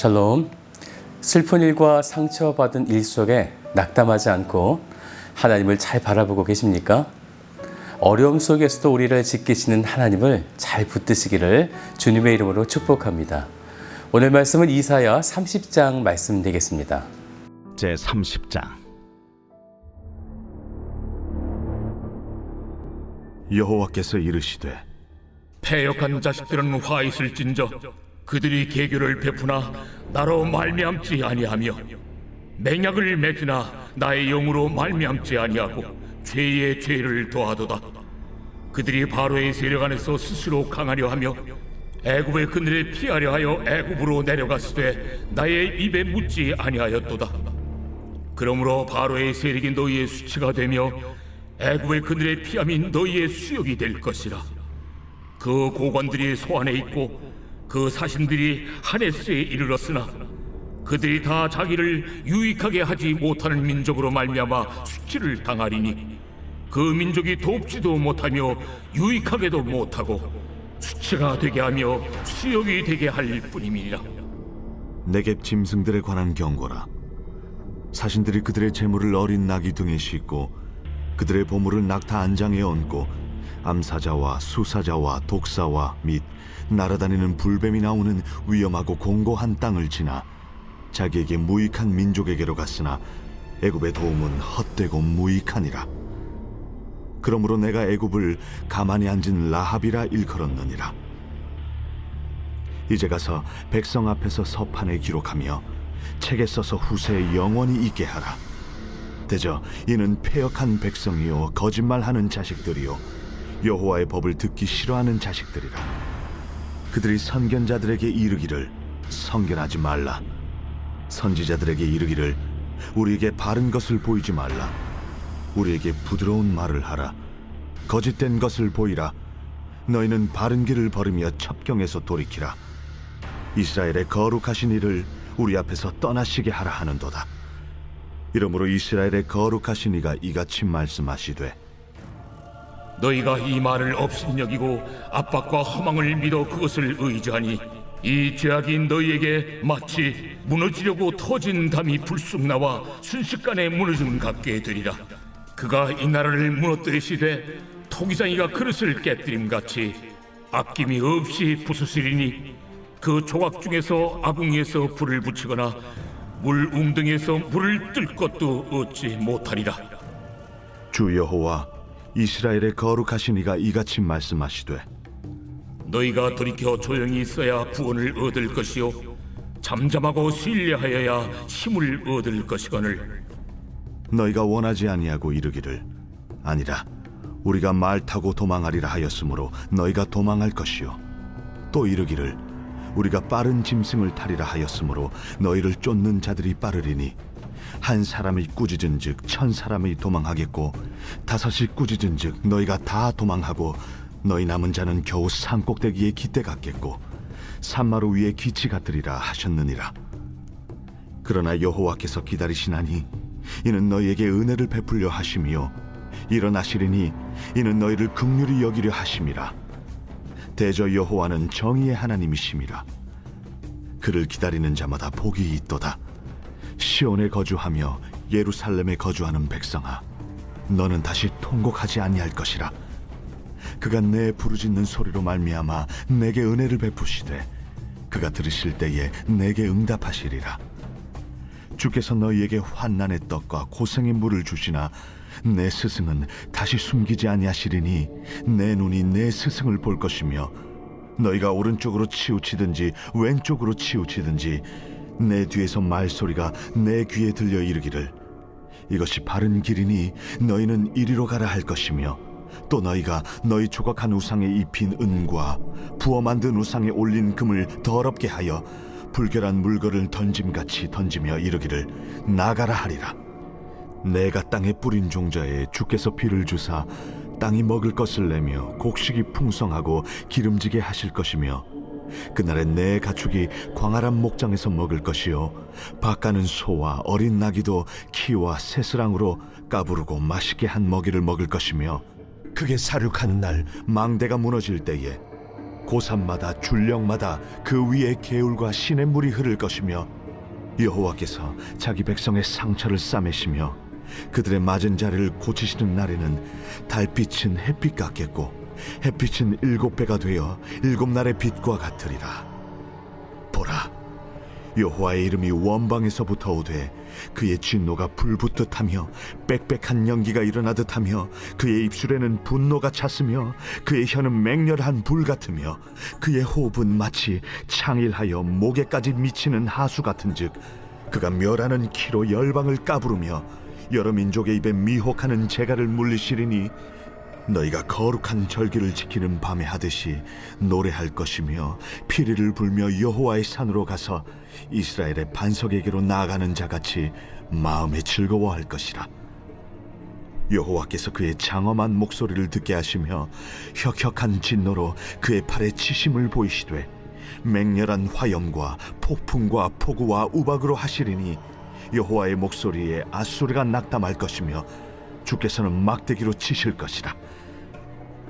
샬롬. 슬픈 일과 상처받은 일 속에 낙담하지 않고 하나님을 잘 바라보고 계십니까? 어려움 속에서도 우리를 지키시는 하나님을 잘 붙드시기를 주님의 이름으로 축복합니다. 오늘 말씀은 이사야 30장 말씀 되겠습니다. 제 30장 여호와께서 이르시되 패역한 자식들은 화 있을진저 그들이 계교를 베푸나 나로 말미암지 아니하며 맹약을 맺으나 나의 영으로 말미암지 아니하고 죄의 죄를 더하도다. 그들이 바로의 세력 안에서 스스로 강하려 하며 애굽의 그늘에 피하려 하여 애굽으로 내려갔으되 나의 입에 묻지 아니하였도다. 그러므로 바로의 세력이 너희의 수치가 되며 애굽의 그늘에 피함이 너희의 수욕이 될 것이라. 그 고관들이 소안에 있고 그 사신들이 하네스에 이르렀으나 그들이 다 자기를 유익하게 하지 못하는 민족으로 말미암아 수치를 당하리니 그 민족이 돕지도 못하며 유익하게도 못하고 수치가 되게 하며 수욕이 되게 할 뿐임이니라. 내게 짐승들에 관한 경고라. 사신들이 그들의 재물을 어린 나귀 등에 싣고 그들의 보물을 낙타 안장에 얹고 암사자와 수사자와 독사와 및 날아다니는 불뱀이 나오는 위험하고 공고한 땅을 지나 자기에게 무익한 민족에게로 갔으나 애굽의 도움은 헛되고 무익하니라 그러므로 내가 애굽을 가만히 앉은 라합이라 일컬었느니라 이제 가서 백성 앞에서 서판에 기록하며 책에 써서 후세에 영원히 있게 하라. 대저 이는 패역한 백성이요 거짓말하는 자식들이요 여호와의 법을 듣기 싫어하는 자식들이라. 그들이 선견자들에게 이르기를 선견하지 말라. 선지자들에게 이르기를 우리에게 바른 것을 보이지 말라. 우리에게 부드러운 말을 하라. 거짓된 것을 보이라. 너희는 바른 길을 걸으며 첩경에서 돌이키라. 이스라엘의 거룩하신 이를 우리 앞에서 떠나시게 하라 하는도다. 이러므로 이스라엘의 거룩하신 이가 이같이 말씀하시되 너희가 이 말을 업신여기고 압박과 허망을 믿어 그것을 의지하니 이 죄악이 너희에게 마치 무너지려고 터진 담이 불쑥 나와 순식간에 무너짐 같게 되리라. 그가 이 나라를 무너뜨리시되 토기장이가 그릇을 깨뜨림 같이 아낌이 없이 부수시리니 그 조각 중에서 아궁이에서 불을 붙이거나 물 웅덩이에서 물을 뜰 것도 얻지 못하리라. 주 여호와 이스라엘의 거룩하신 이가 이같이 말씀하시되 너희가 돌이켜 조용히 있어야 구원을 얻을 것이요 잠잠하고 신뢰하여야 힘을 얻을 것이거늘. 너희가 원하지 아니하고 이르기를 아니라 우리가 말 타고 도망하리라 하였으므로 너희가 도망할 것이요 또 이르기를 우리가 빠른 짐승을 타리라 하였으므로 너희를 쫓는 자들이 빠르리니 한 사람이 꾸짖은즉 천 사람이 도망하겠고 다섯이 꾸짖은즉 너희가 다 도망하고 너희 남은 자는 겨우 산 꼭대기에 깃대 같겠고 산마루 위에 기치 같으리라 하셨느니라. 그러나 여호와께서 기다리시나니 이는 너희에게 은혜를 베풀려 하심이요 일어나시리니 이는 너희를 긍휼히 여기려 하심이라. 대저 여호와는 정의의 하나님이심이라 그를 기다리는 자마다 복이 있도다 시온에 거주하며 예루살렘에 거주하는 백성아 너는 다시 통곡하지 아니할 것이라. 그가 내 부르짖는 소리로 말미암아 내게 은혜를 베푸시되 그가 들으실 때에 내게 응답하시리라. 주께서 너희에게 환난의 떡과 고생의 물을 주시나 내 스승은 다시 숨기지 아니하시리니 내 눈이 내 스승을 볼 것이며 너희가 오른쪽으로 치우치든지 왼쪽으로 치우치든지 내 뒤에서 말소리가 내 귀에 들려 이르기를 이것이 바른 길이니 너희는 이리로 가라 할 것이며 또 너희가 너희 조각한 우상에 입힌 은과 부어 만든 우상에 올린 금을 더럽게 하여 불결한 물건을 던짐같이 던지며 이르기를 나가라 하리라. 내가 땅에 뿌린 종자에 주께서 비를 주사 땅이 먹을 것을 내며 곡식이 풍성하고 기름지게 하실 것이며 그날에 내 가축이 광활한 목장에서 먹을 것이요. 밭가는 소와 어린 나귀도 키와 새스랑으로 까부르고 맛있게 한 먹이를 먹을 것이며 그게 사륙하는 날 망대가 무너질 때에 고산마다 줄령마다 그 위에 개울과 시냇 물이 흐를 것이며 여호와께서 자기 백성의 상처를 싸매시며 그들의 맞은 자리를 고치시는 날에는 달빛은 햇빛 같겠고 햇빛은 일곱 배가 되어 일곱 날의 빛과 같으리라. 보라 여호와의 이름이 원방에서부터 오되 그의 진노가 불붙듯하며 빽빽한 연기가 일어나듯하며 그의 입술에는 분노가 찼으며 그의 혀는 맹렬한 불 같으며 그의 호흡은 마치 창일하여 목에까지 미치는 하수 같은즉 그가 멸하는 키로 열방을 까부르며 여러 민족의 입에 미혹하는 재갈을 물리시리니 너희가 거룩한 절기를 지키는 밤에 하듯이 노래할 것이며 피리를 불며 여호와의 산으로 가서 이스라엘의 반석에게로 나아가는 자같이 마음에 즐거워할 것이라. 여호와께서 그의 장엄한 목소리를 듣게 하시며 혁혁한 진노로 그의 팔에 치심을 보이시되 맹렬한 화염과 폭풍과 폭우와 우박으로 하시리니 여호와의 목소리에 아수르가 낙담할 것이며 주께서는 막대기로 치실 것이라.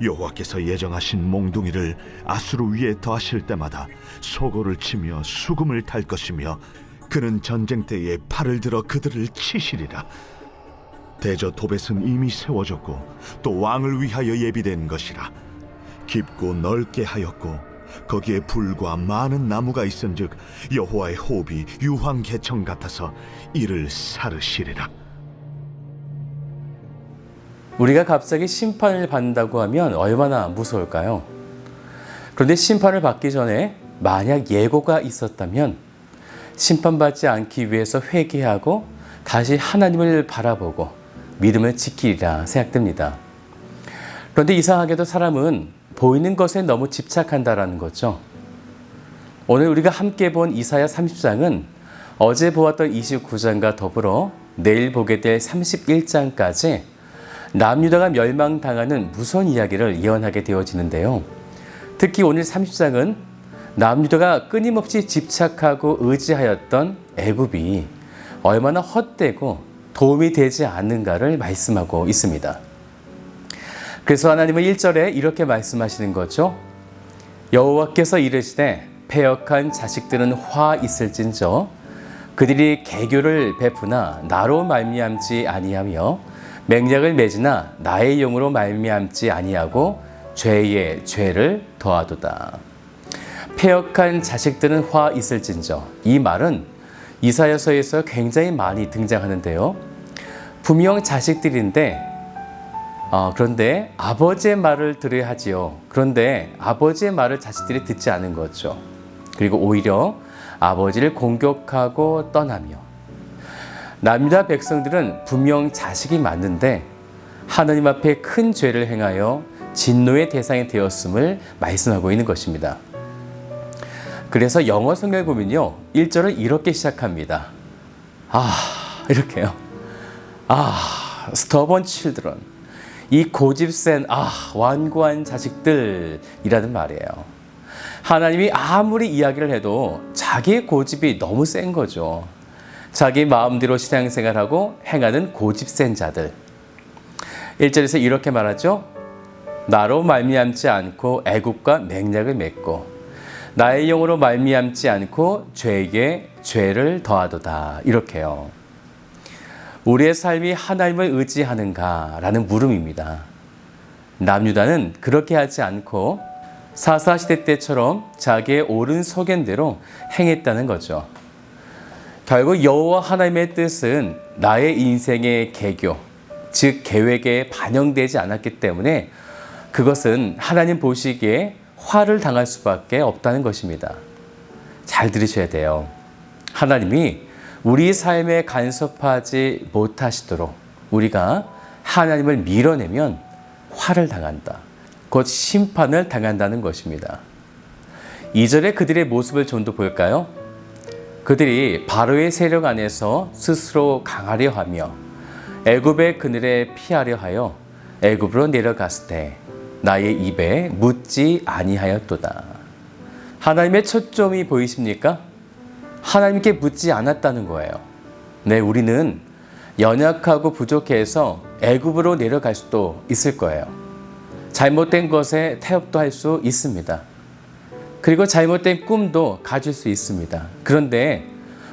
여호와께서 예정하신 몽둥이를 아수르 위에 더하실 때마다 소고를 치며 수금을 탈 것이며 그는 전쟁 때에 팔을 들어 그들을 치시리라. 대저 도벳은 이미 세워졌고 또 왕을 위하여 예비된 것이라. 깊고 넓게 하였고 거기에 불과 많은 나무가 있은즉 여호와의 호흡이 유황 개청 같아서 이를 사르시리라. 우리가 갑자기 심판을 받는다고 하면 얼마나 무서울까요? 그런데 심판을 받기 전에 만약 예고가 있었다면 심판받지 않기 위해서 회개하고 다시 하나님을 바라보고 믿음을 지키리라 생각됩니다. 그런데 이상하게도 사람은 보이는 것에 너무 집착한다라는 거죠. 오늘 우리가 함께 본 이사야 30장은 어제 보았던 29장과 더불어 내일 보게 될 31장까지 남유다가 멸망당하는 무서운 이야기를 예언하게 되어지는데요. 특히 오늘 30장은 남유다가 끊임없이 집착하고 의지하였던 애굽이 얼마나 헛되고 도움이 되지 않는가를 말씀하고 있습니다. 그래서 하나님은 1절에 이렇게 말씀하시는 거죠. 여호와께서 이르시되 패역한 자식들은 화 있을진저 그들이 개교를 베푸나 나로 말미암지 아니하며 맹약을 맺으나 나의 영으로 말미암지 아니하고 죄의 죄를 더하도다. 패역한 자식들은 화 있을진저 이 말은 이사야서에서 굉장히 많이 등장하는데요. 분명 자식들인데 어, 그런데 아버지의 말을 들어야 하지요. 그런데 아버지의 말을 자식들이 듣지 않은 거죠. 그리고 오히려 아버지를 공격하고 떠나며 남유다 백성들은 분명 자식이 맞는데 하나님 앞에 큰 죄를 행하여 진노의 대상이 되었음을 말씀하고 있는 것입니다. 그래서 영어 성경을 보면요. 1절을 이렇게 시작합니다. 아, 이렇게요. 아, stubborn. 이 고집센, 아, 완고한 자식들이라는 말이에요. 하나님이 아무리 이야기를 해도 자기의 고집이 너무 센 거죠. 자기 마음대로 신앙생활하고 행하는 고집센 자들. 1절에서 이렇게 말하죠. 나로 말미암지 않고 애국과 맹약을 맺고 나의 영으로 말미암지 않고 죄에게 죄를 더하도다. 이렇게요. 우리의 삶이 하나님을 의지하는가라는 물음입니다. 남유다는 그렇게 하지 않고 사사시대 때처럼 자기의 옳은 소견대로 행했다는 거죠. 결국 여호와 하나님의 뜻은 나의 인생의 계교, 즉 계획에 반영되지 않았기 때문에 그것은 하나님 보시기에 화를 당할 수밖에 없다는 것입니다. 잘 들으셔야 돼요. 하나님이 우리 삶에 간섭하지 못하시도록 우리가 하나님을 밀어내면 화를 당한다. 곧 심판을 당한다는 것입니다. 2절에 그들의 모습을 좀 더 볼까요? 그들이 바로의 세력 안에서 스스로 강하려 하며 애굽의 그늘에 피하려 하여 애굽으로 내려갔을 때 나의 입에 묻지 아니하였도다. 하나님의 초점이 보이십니까? 하나님께 묻지 않았다는 거예요. 네, 우리는 연약하고 부족해서 애굽으로 내려갈 수도 있을 거예요. 잘못된 것에 타협도 할 수 있습니다. 그리고 잘못된 꿈도 가질 수 있습니다. 그런데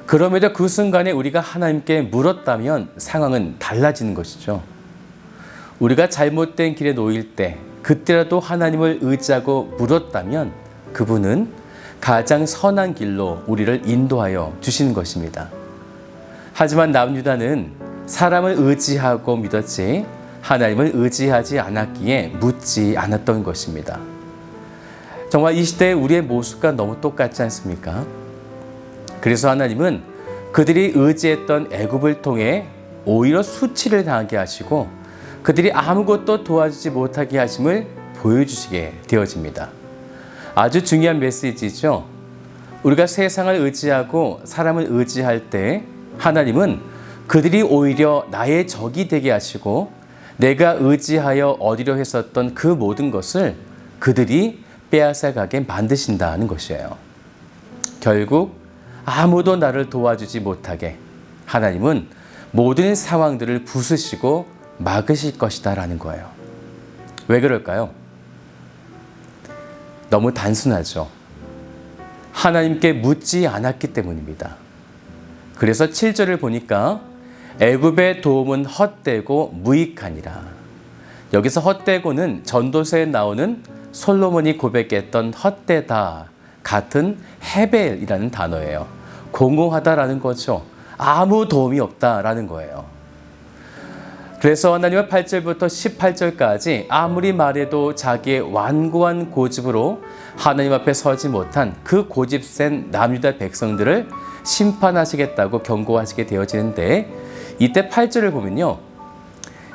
그럼에도 그 순간에 우리가 하나님께 물었다면 상황은 달라지는 것이죠. 우리가 잘못된 길에 놓일 때 그때라도 하나님을 의지하고 물었다면 그분은 가장 선한 길로 우리를 인도하여 주시는 것입니다. 하지만 남유다는 사람을 의지하고 믿었지 하나님을 의지하지 않았기에 묻지 않았던 것입니다. 정말 이 시대의 우리의 모습과 너무 똑같지 않습니까? 그래서 하나님은 그들이 의지했던 애굽을 통해 오히려 수치를 당하게 하시고 그들이 아무것도 도와주지 못하게 하심을 보여주시게 되어집니다. 아주 중요한 메시지죠. 우리가 세상을 의지하고 사람을 의지할 때 하나님은 그들이 오히려 나의 적이 되게 하시고 내가 의지하여 얻으려 했었던 그 모든 것을 그들이 빼앗아 가게 만드신다는 것이에요. 결국 아무도 나를 도와주지 못하게 하나님은 모든 상황들을 부수시고 막으실 것이다라는 거예요. 왜 그럴까요? 너무 단순하죠. 하나님께 묻지 않았기 때문입니다. 그래서 7절을 보니까 애굽의 도움은 헛되고 무익하니라. 여기서 헛되고는 전도서에 나오는 솔로몬이 고백했던 헛되다 같은 헤벨이라는 단어예요. 공허하다라는 거죠. 아무 도움이 없다라는 거예요. 그래서 하나님은 8절부터 18절까지 아무리 말해도 자기의 완고한 고집으로 하나님 앞에 서지 못한 그 고집 센 남유다 백성들을 심판하시겠다고 경고하시게 되어지는데 이때 8절을 보면요.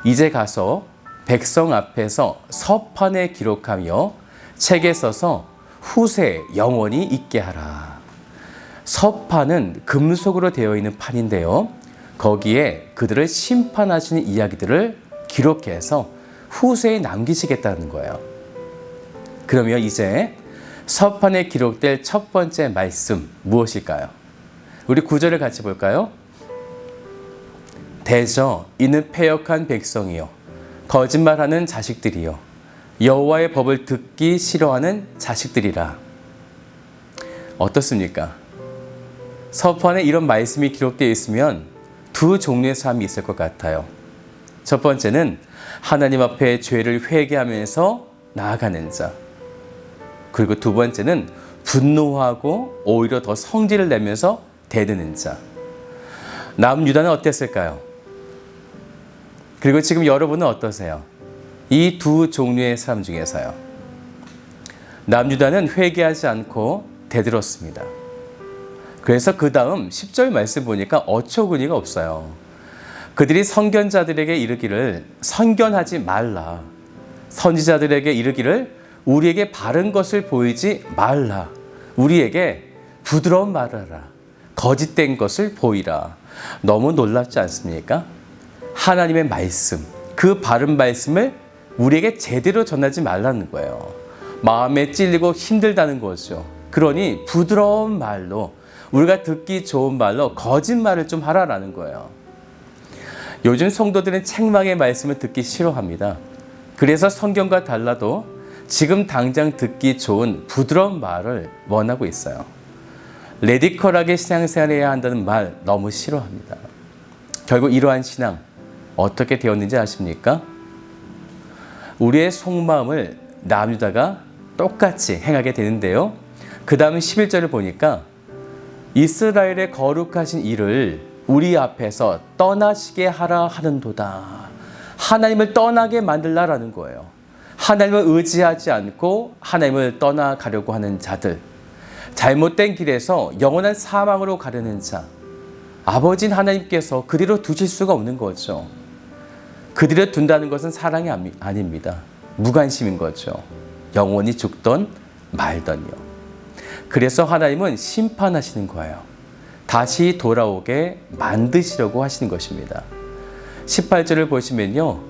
이제 가서 백성 앞에서 서판에 기록하며 책에 써서 후세 영원히 있게 하라. 서판은 금속으로 되어 있는 판인데요. 거기에 그들을 심판하시는 이야기들을 기록해서 후세에 남기시겠다는 거예요. 그러면 이제 서판에 기록될 첫 번째 말씀 무엇일까요? 우리 구절을 같이 볼까요? 대저 이는 패역한 백성이요 거짓말하는 자식들이요 여호와의 법을 듣기 싫어하는 자식들이라 어떻습니까? 서판에 이런 말씀이 기록되어 있으면 두 종류의 사람이 있을 것 같아요. 첫 번째는 하나님 앞에 죄를 회개하면서 나아가는 자. 그리고 두 번째는 분노하고 오히려 더 성질을 내면서 대드는 자. 남유다는 어땠을까요? 그리고 지금 여러분은 어떠세요? 이 두 종류의 사람 중에서요. 남유다는 회개하지 않고 대들었습니다. 그래서 그 다음 10절 말씀 보니까 어처구니가 없어요. 그들이 선견자들에게 이르기를 선견하지 말라. 선지자들에게 이르기를 우리에게 바른 것을 보이지 말라. 우리에게 부드러운 말하라. 거짓된 것을 보이라. 너무 놀랍지 않습니까? 하나님의 말씀, 그 바른 말씀을 우리에게 제대로 전하지 말라는 거예요. 마음에 찔리고 힘들다는 거죠. 그러니 부드러운 말로 우리가 듣기 좋은 말로 거짓말을 좀 하라라는 거예요. 요즘 성도들은 책망의 말씀을 듣기 싫어합니다. 그래서 성경과 달라도 지금 당장 듣기 좋은 부드러운 말을 원하고 있어요. 레디컬하게 신앙생활해야 한다는 말 너무 싫어합니다. 결국 이러한 신앙 어떻게 되었는지 아십니까? 우리의 속마음을 남유다가 똑같이 행하게 되는데요. 그 다음 11절을 보니까 이스라엘의 거룩하신 일을 우리 앞에서 떠나시게 하라 하는도다. 하나님을 떠나게 만들라라는 거예요. 하나님을 의지하지 않고 하나님을 떠나가려고 하는 자들. 잘못된 길에서 영원한 사망으로 가려는 자. 아버진 하나님께서 그대로 두실 수가 없는 거죠. 그들을 둔다는 것은 사랑이 아닙니다. 무관심인 거죠. 영원히 죽던 말던요. 그래서 하나님은 심판하시는 거예요. 다시 돌아오게 만드시려고 하시는 것입니다. 18절을 보시면요.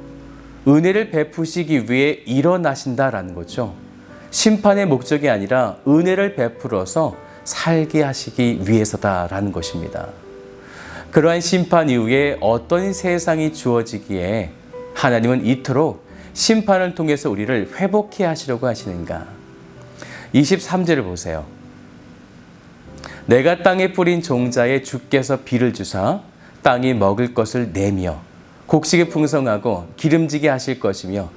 은혜를 베푸시기 위해 일어나신다라는 거죠. 심판의 목적이 아니라 은혜를 베풀어서 살게 하시기 위해서다라는 것입니다. 그러한 심판 이후에 어떤 세상이 주어지기에 하나님은 이토록 심판을 통해서 우리를 회복해 하시려고 하시는가? 23절을 보세요. 내가 땅에 뿌린 종자에 주께서 비를 주사 땅이 먹을 것을 내며 곡식이 풍성하고 기름지게 하실 것이며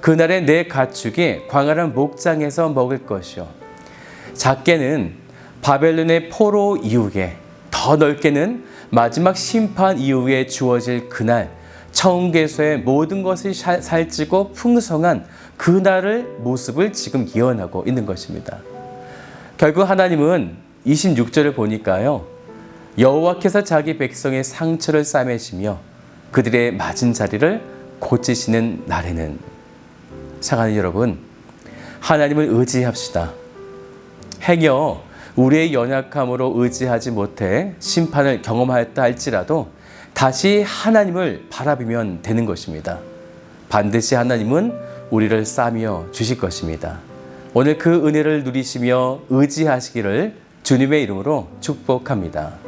그날에 내 가축이 광활한 목장에서 먹을 것이요 작게는 바벨론의 포로 이후에 더 넓게는 마지막 심판 이후에 주어질 그날 청계소의 모든 살- 살찌고 풍성한 그날을 모습을 지금 예언하고 있는 것입니다. 결국 하나님은 26절을 보니까요. 여호와께서 자기 백성의 상처를 싸매시며 그들의 맞은 자리를 고치시는 날에는 사랑하는 여러분 하나님을 의지합시다. 행여 우리의 연약함으로 의지하지 못해 심판을 경험하였다 할지라도 다시 하나님을 바라보면 되는 것입니다. 반드시 하나님은 우리를 싸며 주실 것입니다. 오늘 그 은혜를 누리시며 의지하시기를 주님의 이름으로 축복합니다.